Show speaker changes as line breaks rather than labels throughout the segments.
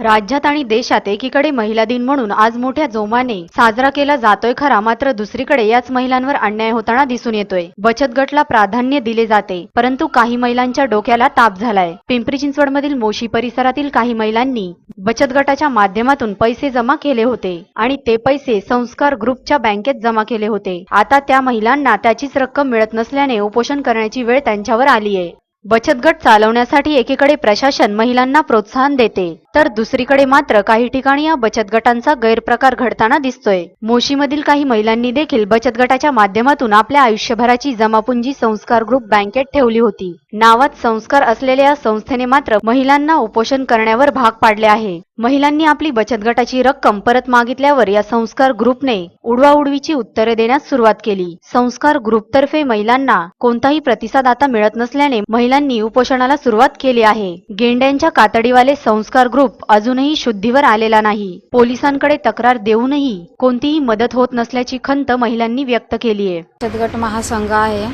राज्यात आणि देशात एकीकडे महिला दिन म्हणून आज मोठ्या जोमाने साजरा केला जातोय खरा मात्र दुसरीकडे याच महिलांवर अन्याय होताना दिसून येतोय. बचत गटला प्राधान्य दिले जाते परंतु काही महिलांच्या डोक्याला ताप झालाय. पिंपरी चिंचवडमधील मोशी परिसरातील काही महिलांनी बचत गटाच्या माध्यमातून पैसे जमा केले होते आणि ते पैसे संस्कार ग्रुपच्या बँकेत जमा केले होते. आता त्या महिलांना त्याचीच रक्कम मिळत नसल्याने उपोषण करण्याची वेळ त्यांच्यावर आली आहे बचत गट चालवण्यासाठी एकीकडे प्रशासन महिलांना प्रोत्साहन देते तर दुसरीकडे मात्र काही ठिकाणी या बचत गटांचा गैरप्रकार घडताना दिसतोय. मोशीमधील काही महिलांनी देखील बचत गटाच्या माध्यमातून आपल्या आयुष्यभराची जमापुंजी संस्कार ग्रुप बँकेत ठेवली होती. नावात संस्कार असलेल्या या संस्थेने मात्र महिलांना उपोषण करण्यावर भाग पाडले आहे. महिलांनी आपली बचत गटाची रक्कम परत मागितल्यावर या संस्कार ग्रुपने उडवाउडवीची उत्तरे देण्यास सुरुवात केली. संस्कार ग्रुपतर्फे महिलांना कोणताही प्रतिसाद आता मिळत नसल्याने महिलांनी उपोषणाला सुरुवात केली आहे. गेंड्यांच्या कातडीवाले संस्कार ग्रुप अजूनही शुद्धीवर आलेला नाही. पोलिसांकडे तक्रार देऊनही कोणतीही मदत होत नसल्याची खंत महिलांनी व्यक्त केली आहे.
बचत गट महासंघ आहे.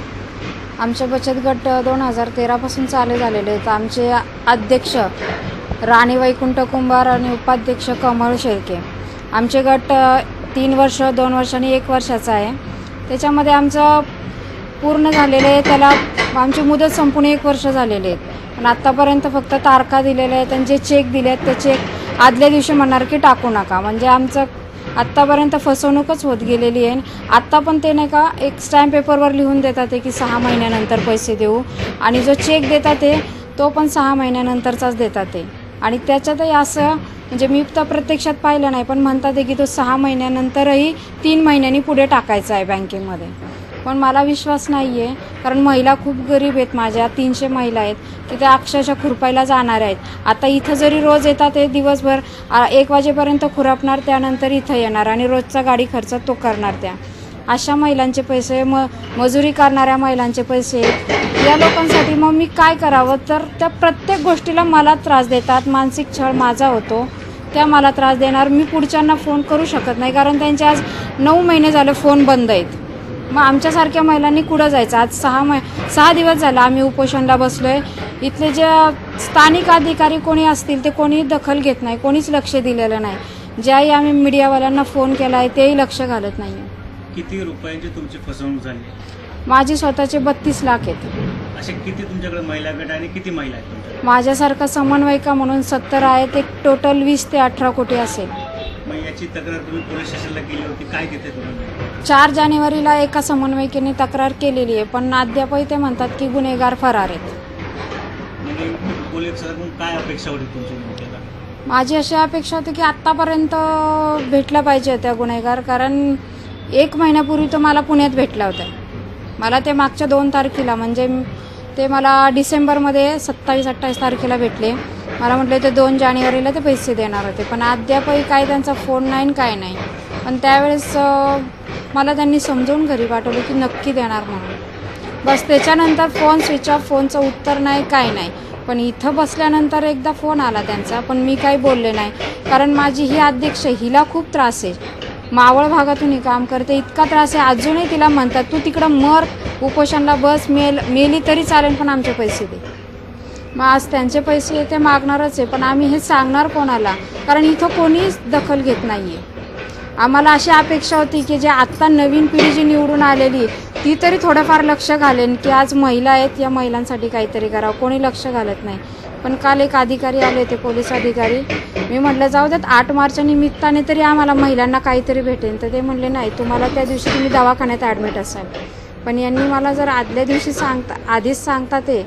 आमचे बचत गट दोन हजार तेरापासून चालू झालेले आहेत. आमचे अध्यक्ष राणी वैकुंठ कुंभार आणि उपाध्यक्ष कमळ शेळके. आमचे गट तीन वर्ष दोन वर्ष आणि एक वर्षाचा आहे. त्याच्यामध्ये आमचं पूर्ण झालेलं आहे त्याला आमची मुदत संपूर्ण एक वर्ष झालेले आहेत पण आत्तापर्यंत फक्त तारखा दिलेल्या आहेत आणि जे चेक दिले आहेत ते चेक आदल्या दिवशी म्हणणार की टाकू नका. म्हणजे आमचं आत्तापर्यंत फसवणूकच होत गेलेली आहे. आत्ता पण ते नाही का एक स्टॅम्प पेपरवर लिहून देतात ते की सहा महिन्यानंतर पैसे देऊ. आणि जो चेक देतात ते तो पण सहा महिन्यानंतरचाच देतात ते. आणि त्याच्यातही असं म्हणजे मी तर प्रत्यक्षात पाहिलं नाही पण म्हणतात की तो सहा महिन्यानंतरही तीन महिन्यांनी पुढे टाकायचा आहे बँकेमध्ये. पण मला विश्वास नाही आहे कारण महिला खूप गरीब आहेत माझ्या तीनशे महिला आहेत की त्या अक्षरशः खुरपायला जाणार आहेत. आता इथं जरी रोज येतात ते दिवसभर एक वाजेपर्यंत खुरपणार त्यानंतर इथं येणार आणि रोजचा गाडी खर्च तो करणार त्या. अशा महिलांचे पैसे म मजुरी करणाऱ्या महिलांचे पैसे या लोकांसाठी मग मी काय करावं? तर त्या प्रत्येक गोष्टीला मला त्रास देतात. मानसिक छळ माझा होतो. त्या मला त्रास देणार. मी पुढच्यांना फोन करू शकत नाही. कारण त्यांचे आज नऊ महिने झाले फोन बंद आहेत. मग आमच्यासारख्या महिलांनी कुठं जायचं? आज सहा मै सहा दिवस झाला आम्ही उपोषणला बसलो आहे इथले जे स्थानिक अधिकारी कोणी असतील ते कोणी दखल घेत नाही. कोणीच लक्ष दिलेलं नाही. ज्याही आम्ही मीडियावाल्यांना फोन केला आहे तेही लक्ष घालत नाही
किती रुपयांची तुमची फसवणूक झाली?
माझे स्वतःचे बत्तीस लाख आहेत.
असे किती तुमच्याकडे महिला गट आणि किती महिला आहेत तुमच्याकडे?
माझ्यासारखा समन्वयिका म्हणून सत्तर आहेत एक टोटल वीस ते अठरा कोटी असेल.
मग याची तक्रार तुम्ही पोलीस स्टेशनला केली होती काय तिथे तुम्ही
चार जानेवारीला एका समन्वयिकेने तक्रार केलेली आहे पण अद्यापही ते म्हणतात की गुन्हेगार फरार आहेत.
म्हणजे काय अपेक्षा होती तुमची नेमक्याला?
माझी अशी अपेक्षा होती की आत्तापर्यंत भेटल्या पाहिजे त्या गुन्हेगार कारण एक महिन्यापूर्वी तो मला पुण्यात भेटला होता. मला ते मागच्या दोन तारखेला म्हणजे ते मला डिसेंबरमध्ये सत्तावीस अठ्ठावीस तारखेला भेटले. मला म्हटले ते दोन जानेवारीला ते पैसे देणार होते. पण अद्यापही काय त्यांचा फोन नाही आणि काय नाही. पण त्यावेळेस मला त्यांनी समजून घरी पाठवलं की नक्की देणार म्हणून. बस त्याच्यानंतर फोन स्विच ऑफ फोनचं उत्तर नाही काय नाही. पण इथं बसल्यानंतर एकदा फोन आला त्यांचा पण मी काही बोलले नाही. कारण माझी ही अध्यक्ष हिला खूप त्रास आहे. मावळ भागातून ही काम करते. इतका त्रास आहे अजूनही तिला म्हणतात तू तिकडं मर उपोषणला बस मेल मेली तरी चालेल पण आमचे पैसे दे. मग आज त्यांचे पैसे ते मागणारच आहे पण आम्ही हे सांगणार कोणाला? कारण इथं कोणीच दखल घेत नाही आहे आम्हाला अशी अपेक्षा होती की जे आत्ता नवीन पिढी जी निवडून आलेली ती तरी थोडंफार लक्ष घालेन की आज महिला आहेत या महिलांसाठी काहीतरी करावं. कोणी लक्ष घालत नाही. पण काल एक अधिकारी आले होते पोलीस अधिकारी. मी म्हटलं जाऊ द्यात आठ मार्चच्या निमित्ताने तरी आम्हाला महिलांना काहीतरी भेटेल. तर ते म्हणले नाही तुम्हाला त्या दिवशी तुम्ही दवाखान्यात ॲडमिट असाल. पण यांनी मला जर आदल्या दिवशी सांगता आधीच सांगता ते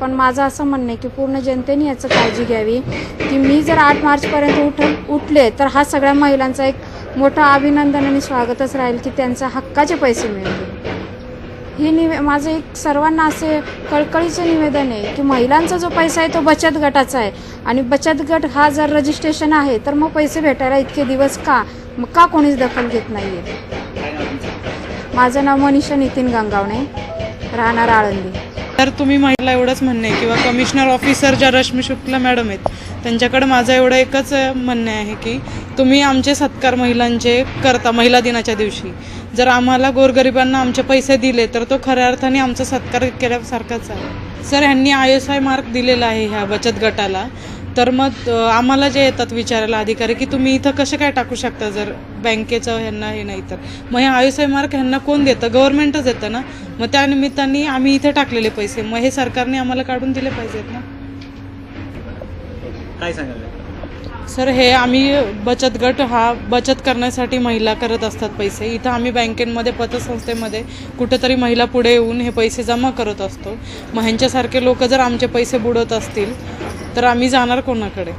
पण माझं असं म्हणणं आहे की पूर्ण जनतेने याचं काळजी घ्यावी. की मी जर आठ मार्चपर्यंत उठ उठले तर हा सगळ्या महिलांचा एक मोठं अभिनंदन आणि स्वागतच राहील की त्यांचा हक्काचे पैसे मिळतील. ही निवे माझं एक सर्वांना असे कळकळीचं निवेदन आहे की महिलांचा जो पैसा आहे तो बचत गटाचा आहे. आणि बचत गट हा जर रजिस्ट्रेशन आहे तर मग पैसे भेटायला इतके दिवस का? मग का कोणीच दखल घेत नाही आहे माझं नाव मनीषा नितीन गंगावणे. राहणार आळंदी.
तर तुम्ही महिला एवढंच म्हणणे किंवा कमिशनर ऑफिसर ज्या रश्मी शुक्ला मॅडम आहेत त्यांच्याकडे माझं एवढं एकच म्हणणे आहे की तुम्ही आमचे सत्कार महिलांचे करता महिला दिनाच्या दिवशी. जर आम्हाला गोरगरिबांना आमचे पैसे दिले तर तो खऱ्या अर्थाने आमचा सत्कार केल्यासारखाच आहे. सर ह्यांनी आय एस आय मार्क दिलेला आहे ह्या बचत गटाला. तर मग आम्हाला जे येतात विचारायला अधिकारी की तुम्ही इथं कसे काय टाकू शकता जर बँकेचं ह्यांना हे नाही तर? मग हे आयुष्य मार्क ह्यांना कोण देतं? गव्हर्नमेंटच देतं ना? मग त्या निमित्ताने आम्ही इथे टाकलेले पैसे. मग हे सरकारने आम्हाला काढून दिले पाहिजेत ना?
काय सांगायला
सर हे आम्ही बचत गट हा बचत करण्यासाठी महिला करत असतात पैसे. इथं आम्ही बँकेमध्ये पतसंस्थेमध्ये कुठंतरी महिला पुढे येऊन हे पैसे जमा करत असतो. मग ह्यांच्यासारखे लोक जर आमचे पैसे बुडत असतील तर आम्ही जाणार कोणाकडे?